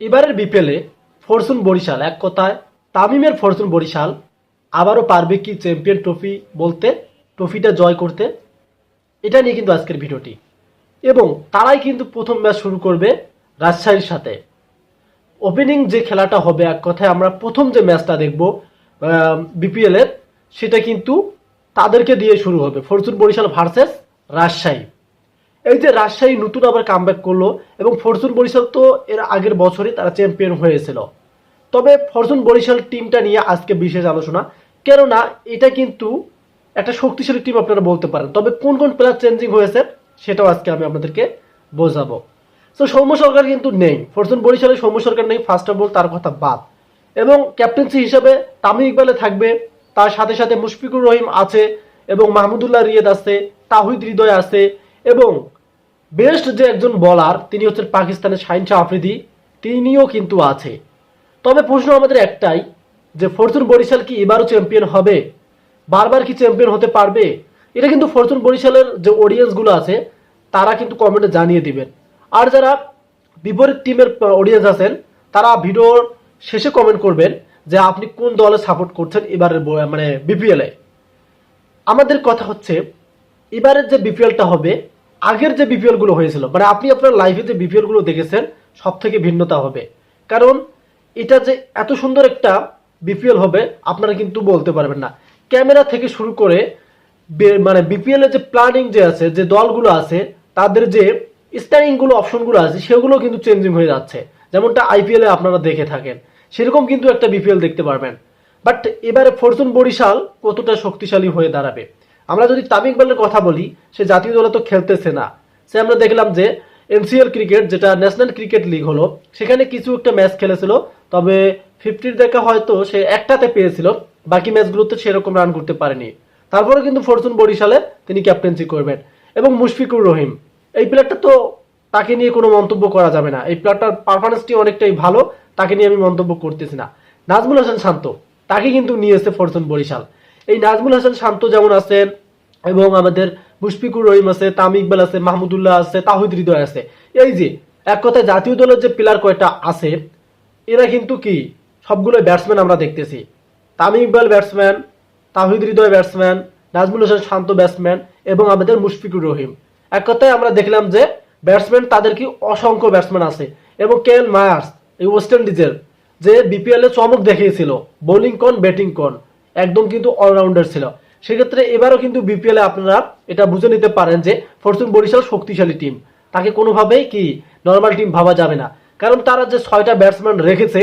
এবারের বিপিএলে ফরচুন বরিশাল, এক কথায় তামিমের ফরচুন বরিশাল আবারও পারবে কি চ্যাম্পিয়ন ট্রফি বলতে, ট্রফিটা জয় করতে? এটা নিয়ে কিন্তু আজকের ভিডিওটি। এবং তারাই কিন্তু প্রথম ম্যাচ শুরু করবে রাজশাহীর সাথে। ওপেনিং যে খেলাটা হবে, এক কথায় আমরা প্রথম যে ম্যাচটা দেখব বিপিএলের, সেটা কিন্তু তাদেরকে দিয়ে শুরু হবে। Fortune Barishal versus Rajshahi. এই যে রাজশাহী নতুন আবার কামব্যাক করল এবং ফরচুন বরিশাল তো এর আগের বছরই তারা চ্যাম্পিয়ন হয়েছিল। তবে ফরচুন বরিশাল টিমটা নিয়ে আজকে বিশেষ আলোচনা। কেননা এটা কিন্তু একটা শক্তিশালী টিম আপনারা বলতে পারেন। তবে কোন কোন প্লেয়ার চেঞ্জিং হয়েছে সেটাও আজকে আমি আপনাদেরকে বোঝাবো। তো সৌম্য সরকার কিন্তু নেই। ফরচুন বরিশালে সৌম্য সরকার নেই ফার্স্ট অফ অল তার কথা বাদ। এবং ক্যাপ্টেন্সি হিসেবে তামিম ইকবালে থাকবে, তার সাথে সাথে মুশফিকুর রহিম আছে এবং মাহমুদুল্লাহ রিয়েদ আছে, তাহিদ হৃদয় আছে এবং বেস্ট যে একজন বলার তিনি হচ্ছেন পাকিস্তানের শাহিন শাহ আফ্রিদি, তিনিও কিন্তু আছে। তবে প্রশ্ন আমাদের একটাই, যে ফরচুন বরিশাল কি এবারও চ্যাম্পিয়ন হবে? বারবার কি চ্যাম্পিয়ন হতে পারবে? এটা কিন্তু ফরচুন বরিশালের যে অডিয়েন্সগুলো আছে, তারা কিন্তু কমেন্টে জানিয়ে দিবেন। আর যারা বিপরীত টিমের অডিয়েন্স আছেন, তারা ভিডিওর শেষে কমেন্ট করবেন যে আপনি কোন দলে সাপোর্ট করছেন এবারের মানে বিপিএলে আমাদের কথা হচ্ছে, এবারের যে বিপিএলটা হবে আগের যে বিপিএলগুলো হয়েছিল মানে আপনি আপনার লাইফে যে বিপিএলগুলো দেখেছেন সব থেকে ভিন্নতা হবে। কারণ এটা যে এত সুন্দর একটা বিপিএল হবে, আপনারা কিন্তু বলতে পারবেন না। ক্যামেরা থেকে শুরু করে মানে বিপিএল এর যে প্ল্যানিং যে আছে, যে দলগুলো আছে, তাদের যে স্ট্যান্ডিংগুলো অপশনগুলো আছে, সেগুলো কিন্তু চেঞ্জিং হয়ে যাচ্ছে। যেমনটা আইপিএল আপনারা দেখে থাকেন। সেরকম কিন্তু একটা বিপিএল দেখতে পারবেন। বাট এবারে ফরচুন বরিশাল কতটা শক্তিশালী হয়ে দাঁড়াবে? আমরা যদি তামিম ইকবালের কথা বলি, সে জাতীয় দলে তো খেলতেছে না। সে আমরা দেখলাম যে এনসিএল ক্রিকেট, যেটা ন্যাশনাল ক্রিকেট লিগ হলো, সেখানে কিছু একটা ম্যাচ খেলেছিল, তবে ফিফটির দেখা হয়তো সে একটাতে পেয়েছিল, বাকি ম্যাচগুলোতে সেরকম রান করতে পারেনি। তারপরে কিন্তু ফরচুন বরিশালে তিনি ক্যাপ্টেন্সি করবেন, এবং মুশফিকুর রহিম। এই প্লেয়ারটা তো তাকে নিয়ে কোনো মন্তব্য করা যাবে না। এই প্লেয়ারটার পারফরমেন্সটি অনেকটাই ভালো, তাকে নিয়ে আমি মন্তব্য করতেছি না। নাজমুল হাসান শান্ত, তাকে কিন্তু নিয়ে এসেছে ফরচুন বরিশাল। এই নাজমুল হাসান শান্ত যেমন আছেন, এবং আমাদের মুশফিকুর রহিম আছে তামিম ইকবাল আছে, মাহমুদুল্লাহ আছে, তাহিদ হৃদয় আছে। এই যে, এক কথায় জাতীয় দলের যে প্লেয়ার কয়টা আছে, এরা কিন্তু কি সবগুলো ব্যাটসম্যান আমরা দেখতেছি। Tamim Iqbal batsman Towhid Hridoy batsman Najmul Hossain Shanto batsman এবং আমাদের মুশফিকুর রহিম। এক কথায় আমরা দেখলাম যে ব্যাটসম্যান তাদের কি অসংখ্য ব্যাটসম্যান আছে, এবং কে এল মায়ার্স, এই ওয়েস্ট ইন্ডিজের যে বিপিএল এ চমক দেখিয়েছিল বোলিং কোন ব্যাটিং কোন একদম কিন্তু অলরাউন্ডার ছিল। সেক্ষেত্রে এবারও কিন্তু বিপিএল আপনারা এটা বুঝে নিতে পারেন যে ফরচুন বরিশাল শক্তিশালী টিম তাকে কোনোভাবেই কি নর্মাল টিম ভাবা যাবে না। কারণ তারা যে ছয়টা ব্যাটসম্যান রেখেছে,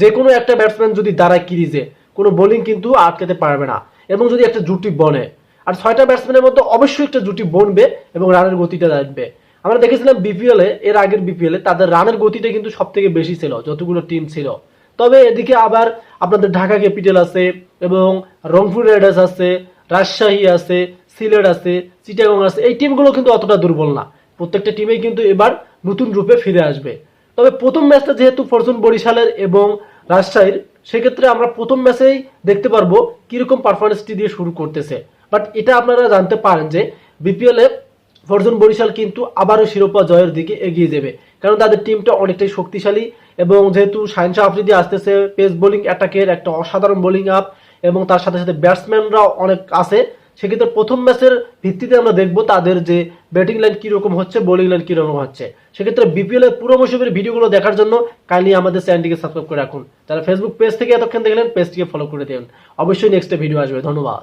যে কোনো একটা ব্যাটসম্যান যদি দাঁড়ায় কিরিজে কোনো বোলিং কিন্তু আটকাতে পারবে না। এবং যদি একটা জুটি বনে। আর ছয়টা ব্যাটসম্যানের মধ্যে অবশ্যই একটা জুটি বনবে এবং রানের গতিটা আসবে আমরা দেখেছিলাম বিপিএল এর আগের বিপিএল এ, তাদের রানের গতিটা কিন্তু সব থেকে বেশি ছিল, যতগুলো টিম ছিল। তবে এদিকে আবার আপনাদের ঢাকা ক্যাপিটাল আছে এবং রংপুর রাইডার্স আছে, রাজশাহী আছে, সিলেট আছে, চিটাগং আছে। এই টিমগুলো কিন্তু অতটা দুর্বল না। প্রত্যেকটা টিমেই কিন্তু এবার নতুন রূপে ফিরে আসবে। তবে প্রথম ম্যাচটা যেহেতু ফরচুন বরিশালের এবং রাজশাহীর, সেক্ষেত্রে আমরা প্রথম ম্যাচেই দেখতে পারব কীরকম পারফরমেন্সটি দিয়ে শুরু করতেছে। বাট এটা আপনারা জানতে পারেন যে বিপিএলে ফরচুন বরিশাল কিন্তু আবারও শিরোপা জয়ের দিকে এগিয়ে যাবে। কারণ তাদের টিমটা অনেকটাই শক্তিশালী এবং যেহেতু সাইন শাহ আফ্রিদি আসতেছে পেস বোলিং অ্যাটাকের একটা অসাধারণ বোলিং আপ এবং তার সাথে সাথে ব্যাটসম্যানরাও অনেক আছে, সেক্ষেত্রে প্রথম ম্যাচের ভিত্তিতে আমরা দেখব তাদের যে ব্যাটিং লাইন কীরকম হচ্ছে বোলিং লাইন কীরকম হচ্ছে। সেক্ষেত্রে বিপিএল এর পুরো মৌসুমের ভিডিওগুলো দেখার জন্য কাইন্ডলি আমাদের চ্যানেলটিকে সাবস্ক্রাইব করে রাখুন। যারা ফেসবুক পেজ থেকে এতক্ষণ দেখলেন পেজটিকে ফলো করে দেবেন অবশ্যই নেক্সট ভিডিও আসবে। ধন্যবাদ।